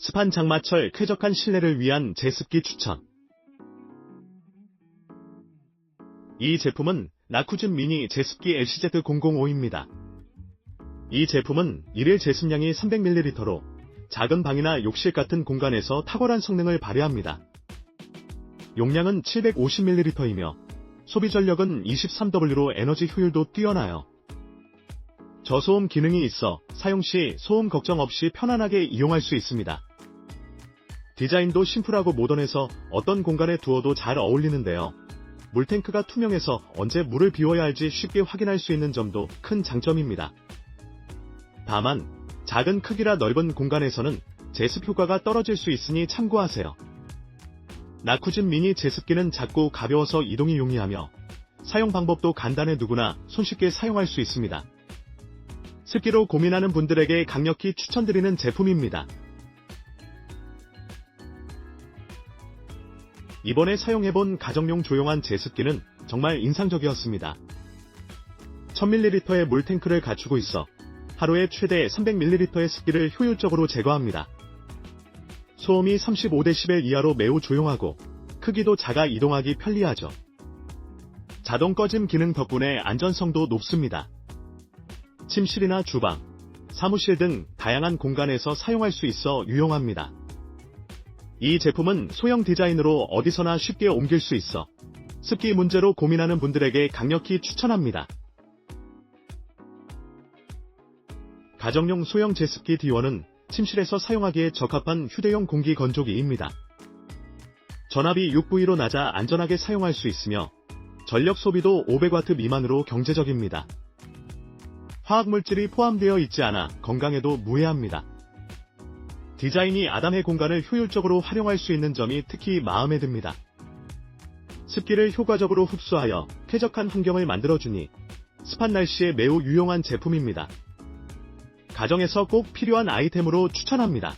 습한 장마철 쾌적한 실내를 위한 제습기 추천. 이 제품은 나쿠준 미니 제습기 LCZ005입니다. 이 제품은 일일 제습량이 300ml로 작은 방이나 욕실 같은 공간에서 탁월한 성능을 발휘합니다. 용량은 750ml이며 소비 전력은 23W로 에너지 효율도 뛰어나요. 저소음 기능이 있어 사용 시 소음 걱정 없이 편안하게 이용할 수 있습니다. 디자인도 심플하고 모던해서 어떤 공간에 두어도 잘 어울리는데요. 물탱크가 투명해서 언제 물을 비워야 할지 쉽게 확인할 수 있는 점도 큰 장점입니다. 다만 작은 크기라 넓은 공간에서는 제습 효과가 떨어질 수 있으니 참고하세요. 나쿠진 미니 제습기는 작고 가벼워서 이동이 용이하며 사용 방법도 간단해 누구나 손쉽게 사용할 수 있습니다. 습기로 고민하는 분들에게 강력히 추천드리는 제품입니다. 이번에 사용해본 가정용 조용한 제습기는 정말 인상적이었습니다. 1000ml의 물탱크를 갖추고 있어 하루에 최대 300ml의 습기를 효율적으로 제거합니다. 소음이 35dB 이하로 매우 조용하고 크기도 작아 이동하기 편리하죠. 자동 꺼짐 기능 덕분에 안전성도 높습니다. 침실이나 주방, 사무실 등 다양한 공간에서 사용할 수 있어 유용합니다. 이 제품은 소형 디자인으로 어디서나 쉽게 옮길 수 있어 습기 문제로 고민하는 분들에게 강력히 추천합니다. 가정용 소형 제습기 D1은 침실에서 사용하기에 적합한 휴대용 공기 건조기입니다. 전압이 6V로 낮아 안전하게 사용할 수 있으며 전력 소비도 500W 미만으로 경제적입니다. 화학물질이 포함되어 있지 않아 건강에도 무해합니다. 디자인이 아담의 공간을 효율적으로 활용할 수 있는 점이 특히 마음에 듭니다. 습기를 효과적으로 흡수하여 쾌적한 환경을 만들어주니 습한 날씨에 매우 유용한 제품입니다. 가정에서 꼭 필요한 아이템으로 추천합니다.